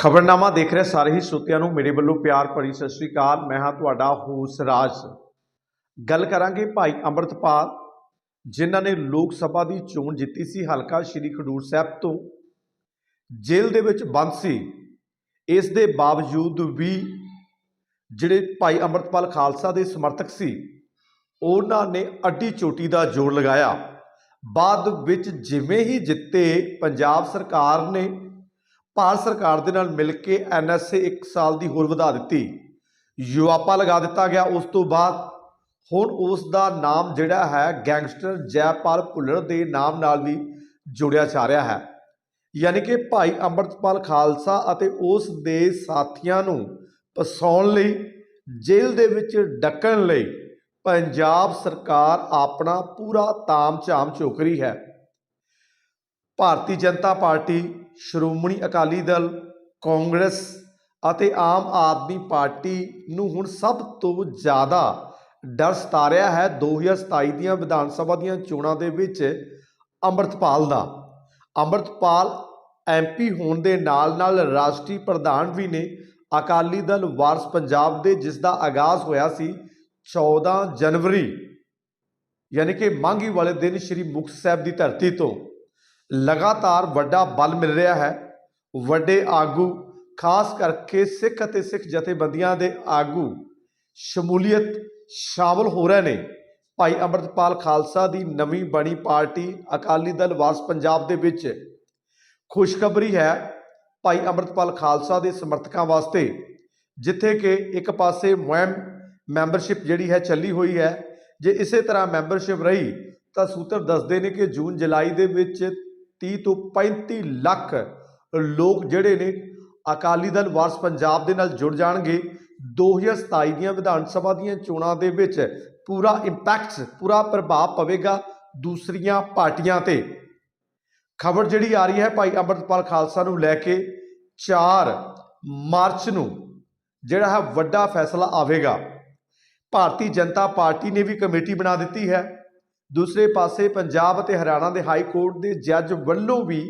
ਖਬਰਨਾਮਾ ਦੇਖ ਰਹੇ ਸਾਰੇ ਹੀ ਸਰੋਤਿਆਂ ਨੂੰ ਮੇਰੇ ਵੱਲੋਂ ਪਿਆਰ ਭਰੀ ਸਤਿ ਸ੍ਰੀ ਅਕਾਲ। ਮੈਂ ਹਾਂ ਤੁਹਾਡਾ ਹੋਸ ਰਾਜ। ਗੱਲ ਕਰਾਂਗੇ ਭਾਈ ਅੰਮ੍ਰਿਤਪਾਲ, ਜਿਨ੍ਹਾਂ ਨੇ ਲੋਕ ਸਭਾ ਦੀ ਚੋਣ ਜਿੱਤੀ ਸੀ ਹਲਕਾ ਸ਼੍ਰੀ ਖਡੂਰ ਸਾਹਿਬ ਤੋਂ। ਜੇਲ੍ਹ ਦੇ ਵਿੱਚ ਬੰਦ ਸੀ। ਇਸ ਦੇ ਬਾਵਜੂਦ ਵੀ ਜਿਹੜੇ ਭਾਈ ਅੰਮ੍ਰਿਤਪਾਲ ਖਾਲਸਾ ਦੇ ਸਮਰਥਕ ਸੀ, ਉਹਨਾਂ ਨੇ ਅੱਡੀ ਚੋਟੀ ਦਾ ਜੋਰ ਲਗਾਇਆ। ਬਾਅਦ ਵਿੱਚ ਜਿਵੇਂ ਹੀ ਜਿੱਤੇ, ਪੰਜਾਬ ਸਰਕਾਰ ਨੇ ਭਾਰਤ ਸਰਕਾਰ ਦੇ ਨਾਲ ਮਿਲ ਕੇ ਐਨਐਸਏ 1 ਸਾਲ ਦੀ ਹੋਰ ਵਧਾ ਦਿੱਤੀ। ਯੁਵਾਪਾ ਲਗਾ ਦਿੱਤਾ ਗਿਆ। ਉਸ ਤੋਂ ਬਾਅਦ ਹੁਣ ਉਸ ਦਾ ਨਾਮ ਜਿਹੜਾ ਹੈ ਗੈਂਗਸਟਰ ਜੈਪਾਲ ਭੁੱਲਰ ਦੇ ਨਾਮ ਨਾਲ ਵੀ ਜੋੜਿਆ ਜਾ ਰਿਹਾ ਹੈ। ਯਾਨੀ ਕਿ ਭਾਈ ਅੰਮ੍ਰਿਤਪਾਲ ਖਾਲਸਾ ਅਤੇ ਉਸ ਦੇ ਸਾਥੀਆਂ ਨੂੰ ਫਸਾਉਣ ਲਈ, ਜੇਲ੍ਹ ਦੇ ਵਿੱਚ ਡੱਕਣ ਲਈ ਪੰਜਾਬ ਸਰਕਾਰ ਆਪਣਾ ਪੂਰਾ ਤਾਮ-ਝਾਮ ਚੁੱਕ ਰਹੀ ਹੈ। ਭਾਰਤੀ ਜਨਤਾ ਪਾਰਟੀ ਸ਼੍ਰੋਮਣੀ ਅਕਾਲੀ ਦਲ, ਕਾਂਗਰਸ ਅਤੇ ਆਮ ਆਦਮੀ ਪਾਰਟੀ ਨੂੰ ਹੁਣ ਸਭ ਤੋਂ ਜ਼ਿਆਦਾ ਡਰ ਸਤਾ ਰਿਹਾ ਹੈ 2027 ਦੀਆਂ ਵਿਧਾਨ ਸਭਾ ਦੀਆਂ ਚੋਣਾਂ ਦੇ ਵਿੱਚ ਅੰਮ੍ਰਿਤਪਾਲ ਦਾ। ਅੰਮ੍ਰਿਤਪਾਲ ਐਮਪੀ ਹੋਣ ਦੇ ਨਾਲ ਨਾਲ ਰਾਸ਼ਟਰੀ ਪ੍ਰਧਾਨ ਵੀ ਨੇ। ਅਕਾਲੀ ਦਲ ਵਾਰਸ ਪੰਜਾਬ ਦੇ ਜਿਸ ਦਾ ਆਗਾਜ਼ ਹੋਇਆ ਸੀ 14 ਜਨਵਰੀ, ਯਾਨੀ ਕਿ ਮਾਂਗੀ ਵਾਲੇ ਦਿਨ ਸ੍ਰੀ ਮੁਕਤਸਰ ਸਾਹਿਬ ਦੀ ਧਰਤੀ ਤੋਂ। ਲਗਾਤਾਰ ਵੱਡਾ ਬਲ ਮਿਲ ਰਿਹਾ ਹੈ। ਵੱਡੇ ਆਗੂ, ਖਾਸ ਕਰਕੇ ਸਿੱਖ ਅਤੇ ਸਿੱਖ ਜਥੇਬੰਦੀਆਂ ਦੇ ਆਗੂ, ਸ਼ਮੂਲੀਅਤ ਸ਼ਾਮਲ ਹੋ ਰਹੇ ਨੇ। ਭਾਈ ਅੰਮ੍ਰਿਤਪਾਲ ਖਾਲਸਾ ਦੀ ਨਵੀਂ ਬਣੀ ਪਾਰਟੀ ਅਕਾਲੀ ਦਲ ਵਾਰਸ ਪੰਜਾਬ ਦੇ ਵਿੱਚ ਖੁਸ਼ਖਬਰੀ ਹੈ ਭਾਈ ਅੰਮ੍ਰਿਤਪਾਲ ਖਾਲਸਾ ਦੇ ਸਮਰਥਕਾਂ ਵਾਸਤੇ, ਜਿੱਥੇ ਕਿ ਇੱਕ ਪਾਸੇ ਮੁਹਿੰਮ ਮੈਂਬਰਸ਼ਿਪ ਜਿਹੜੀ ਹੈ ਚੱਲੀ ਹੋਈ ਹੈ। ਜੇ ਇਸੇ ਤਰ੍ਹਾਂ ਮੈਂਬਰਸ਼ਿਪ ਰਹੀ ਤਾਂ ਸੂਤਰ ਦੱਸਦੇ ਨੇ ਕਿ ਜੂਨ ਜੁਲਾਈ ਦੇ ਵਿੱਚ 30 ਤੋਂ 35 ਲੱਖ ਲੋਕ ਜਿਹੜੇ ਨੇ ਅਕਾਲੀ ਦਲ ਵਾਰਸ ਪੰਜਾਬ ਦੇ ਨਾਲ ਜੁੜ ਜਾਣਗੇ। 2027 ਦੀਆਂ ਵਿਧਾਨ ਸਭਾ ਦੀਆਂ ਚੋਣਾਂ ਦੇ ਵਿੱਚ ਪੂਰਾ ਇੰਪੈਕਟ ਪੂਰਾ ਪ੍ਰਭਾਵ ਪਵੇਗਾ ਦੂਸਰੀਆਂ ਪਾਰਟੀਆਂ ਤੇ। ਖਬਰ ਜਿਹੜੀ ਆ ਰਹੀ ਹੈ ਭਾਈ ਅੰਮ੍ਰਿਤਪਾਲ ਖਾਲਸਾ ਨੂੰ ਲੈ ਕੇ 4 ਮਾਰਚ ਨੂੰ ਜਿਹੜਾ ਹੈ ਵੱਡਾ ਫੈਸਲਾ ਆਵੇਗਾ। ਭਾਰਤੀ ਜਨਤਾ ਪਾਰਟੀ ਨੇ ਵੀ ਕਮੇਟੀ ਬਣਾ ਦਿੱਤੀ ਹੈ। ਦੂਸਰੇ ਪਾਸੇ ਪੰਜਾਬ ਅਤੇ ਹਰਿਆਣਾ ਦੇ ਹਾਈ ਕੋਰਟ ਦੇ ਜੱਜ ਵੱਲੋਂ ਵੀ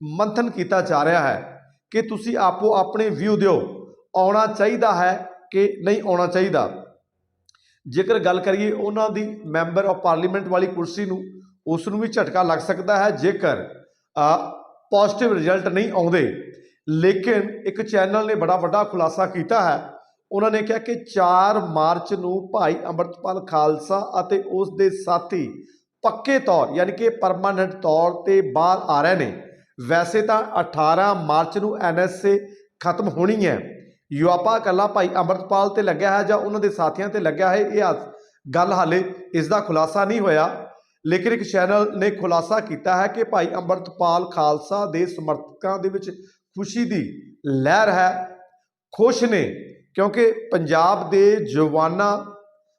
ਮੰਥਨ ਕੀਤਾ ਜਾ ਰਿਹਾ ਹੈ ਕਿ ਤੁਸੀਂ ਆਪੋ ਆਪਣੇ ਵਿਊ ਦਿਓ, ਆਉਣਾ ਚਾਹੀਦਾ ਹੈ ਕਿ ਨਹੀਂ ਆਉਣਾ ਚਾਹੀਦਾ। ਜੇਕਰ ਗੱਲ ਕਰੀਏ ਉਹਨਾਂ ਦੀ ਮੈਂਬਰ ਆਫ ਪਾਰਲੀਮੈਂਟ ਵਾਲੀ ਕੁਰਸੀ ਨੂੰ, ਉਸ ਨੂੰ ਵੀ ਝਟਕਾ ਲੱਗ ਸਕਦਾ ਹੈ ਜੇਕਰ ਪੋਜ਼ਿਟਿਵ ਰਿਜ਼ਲਟ ਨਹੀਂ ਆਉਂਦੇ। ਲੇਕਿਨ ਇੱਕ ਚੈਨਲ ਨੇ ਬੜਾ ਵੱਡਾ ਖੁਲਾਸਾ ਕੀਤਾ ਹੈ ਉਹਨਾਂ ਨੇ ਕਿਹਾ ਕਿ 4 ਮਾਰਚ ਨੂੰ ਭਾਈ ਅੰਮ੍ਰਿਤਪਾਲ ਖਾਲਸਾ ਅਤੇ ਉਸ ਦੇ ਸਾਥੀ ਪੱਕੇ ਤੌਰ, ਯਾਨੀ ਕਿ ਪਰਮਾਨੈਂਟ ਤੌਰ ਤੇ ਬਾਹਰ ਆ ਰਹੇ ਨੇ। ਵੈਸੇ ਤਾਂ 18 ਮਾਰਚ ਨੂੰ ਐਨਐਸਏ ਖਤਮ ਹੋਣੀ ਹੈ। ਯੂਆਪਾ ਕੱਲਾ ਭਾਈ ਅੰਮ੍ਰਿਤਪਾਲ ਤੇ ਲੱਗਿਆ ਹੈ ਜਾਂ ਉਹਨਾਂ ਦੇ ਸਾਥੀਆਂ ਤੇ ਲੱਗਿਆ ਹੈ, ਇਹ ਗੱਲ ਹਾਲੇ ਇਸ ਦਾ ਖੁਲਾਸਾ ਨਹੀਂ ਹੋਇਆ। ਲੇਕਿਨ ਇੱਕ ਚੈਨਲ ਨੇ ਖੁਲਾਸਾ ਕੀਤਾ ਹੈ ਕਿ ਭਾਈ ਅੰਮ੍ਰਿਤਪਾਲ ਖਾਲਸਾ ਦੇ ਸਮਰਥਕਾਂ ਦੇ ਵਿੱਚ ਖੁਸ਼ੀ ਦੀ ਲਹਿਰ ਹੈ। ਖੁਸ਼ ਨੇ। ਕਿਉਂਕਿ ਪੰਜਾਬ ਦੇ ਜਵਾਨਾਂ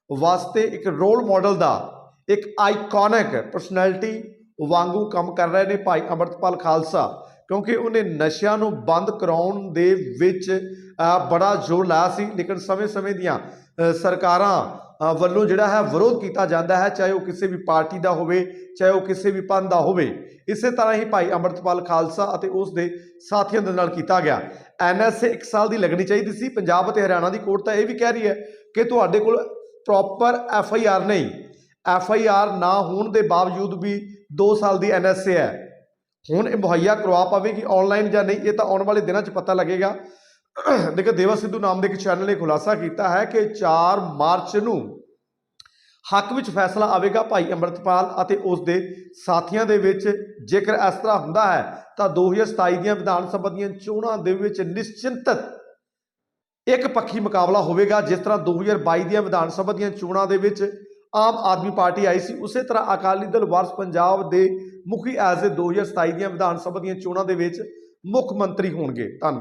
ਵਾਸਤੇ ਇੱਕ ਰੋਲ ਮਾਡਲ ਦਾ ਇੱਕ ਆਈਕੋਨਿਕ ਪਰਸਨੈਲਿਟੀ ਵਾਂਗੂ ਕੰਮ ਕਰ ਰਹੇ ਨੇ ਭਾਈ ਅੰਮ੍ਰਿਤਪਾਲ ਖਾਲਸਾ। ਕਿਉਂਕਿ ਉਹਨੇ ਨਸ਼ਿਆਂ ਨੂੰ ਬੰਦ ਕਰਾਉਣ ਦੇ ਵਿੱਚ ਬੜਾ ਜ਼ੋਰ ਲਾਇਆ ਸੀ। ਲੇਕਿਨ ਸਮੇਂ-ਸਮੇਂ ਦੀਆਂ ਸਰਕਾਰਾਂ ਵੱਲੋਂ ਜਿਹੜਾ ਹੈ, ਵਿਰੋਧ ਕੀਤਾ ਜਾਂਦਾ ਹੈ, ਚਾਹੇ ਉਹ ਕਿਸੇ ਵੀ ਪਾਰਟੀ ਦਾ ਹੋਵੇ, ਚਾਹੇ ਉਹ ਕਿਸੇ ਵੀ ਪੰਥ ਦਾ ਹੋਵੇ। ਇਸੇ ਤਰ੍ਹਾਂ ਹੀ ਭਾਈ ਅੰਮ੍ਰਿਤਪਾਲ ਖਾਲਸਾ ਅਤੇ ਉਸ ਦੇ ਸਾਥੀਆਂ ਦੇ ਨਾਲ ਕੀਤਾ ਗਿਆ। ਐਨਐਸਏ 1 ਸਾਲ ਦੀ ਲੱਗਣੀ ਚਾਹੀਦੀ ਸੀ। ਪੰਜਾਬ ਅਤੇ ਹਰਿਆਣਾ ਦੀ ਕੋਰਟ ਤਾਂ ਇਹ ਵੀ ਕਹਿ ਰਹੀ ਹੈ ਕਿ ਤੁਹਾਡੇ ਕੋਲ ਪ੍ਰੋਪਰ ਐਫ ਆਈ ਆਰ ਨਹੀਂ। ਐਫ ਆਈ ਆਰ ਨਾ ਹੋਣ ਦੇ ਬਾਵਜੂਦ ਵੀ 2 ਸਾਲ ਦੀ ਐਨਐਸਏ ਹੈ। ਹੁਣ ਇਹ ਮੁਹੱਈਆ ਕਰਵਾ ਪਾਵੇਗੀ ਆਨਲਾਈਨ ਜਾਂ ਨਹੀਂ, ਇਹ ਤਾਂ ਆਉਣ ਵਾਲੇ ਦਿਨਾਂ 'ਚ ਪਤਾ ਲੱਗੇਗਾ। ਦੇਖੋ, ਦੇਵਾ ਸਿੱਧੂ ਨਾਮ ਦੇ ਇੱਕ ਚੈਨਲ ਨੇ ਖੁਲਾਸਾ ਕੀਤਾ ਹੈ ਕਿ 4 ਮਾਰਚ ਨੂੰ ਹੱਕ ਵਿੱਚ ਫੈਸਲਾ ਆਵੇਗਾ ਭਾਈ ਅੰਮ੍ਰਿਤਪਾਲ ਅਤੇ ਉਸ ਦੇ ਸਾਥੀਆਂ ਦੇ ਵਿੱਚ। ਜੇਕਰ ਇਸ ਤਰ੍ਹਾਂ ਹੁੰਦਾ ਹੈ, ਤਾਂ 2027 ਦੀਆਂ ਵਿਧਾਨ ਸਭਾ ਦੀਆਂ ਚੋਣਾਂ ਦੇ ਵਿੱਚ ਨਿਸ਼ਚਿੰਤ ਇੱਕ ਪੱਖੀ ਮੁਕਾਬਲਾ ਹੋਵੇਗਾ, ਜਿਸ ਤਰ੍ਹਾਂ 2022 ਦੀਆਂ ਵਿਧਾਨ ਸਭਾ ਦੀਆਂ ਚੋਣਾਂ ਦੇ ਵਿੱਚ ਆਮ ਆਦਮੀ ਪਾਰਟੀ ਆਈ ਸੀ। ਉਸੇ ਤਰ੍ਹਾਂ ਅਕਾਲੀ ਦਲ ਵਾਰਸ ਪੰਜਾਬ ਦੇ ਮੁਖੀ ਐਜ਼ ਏ 2027 ਦੀਆਂ ਵਿਧਾਨ ਸਭਾ ਦੀਆਂ ਚੋਣਾਂ ਦੇ ਵਿੱਚ ਮੁੱਖ ਮੰਤਰੀ ਹੋਣਗੇ। ਧੰਨਵਾਦ।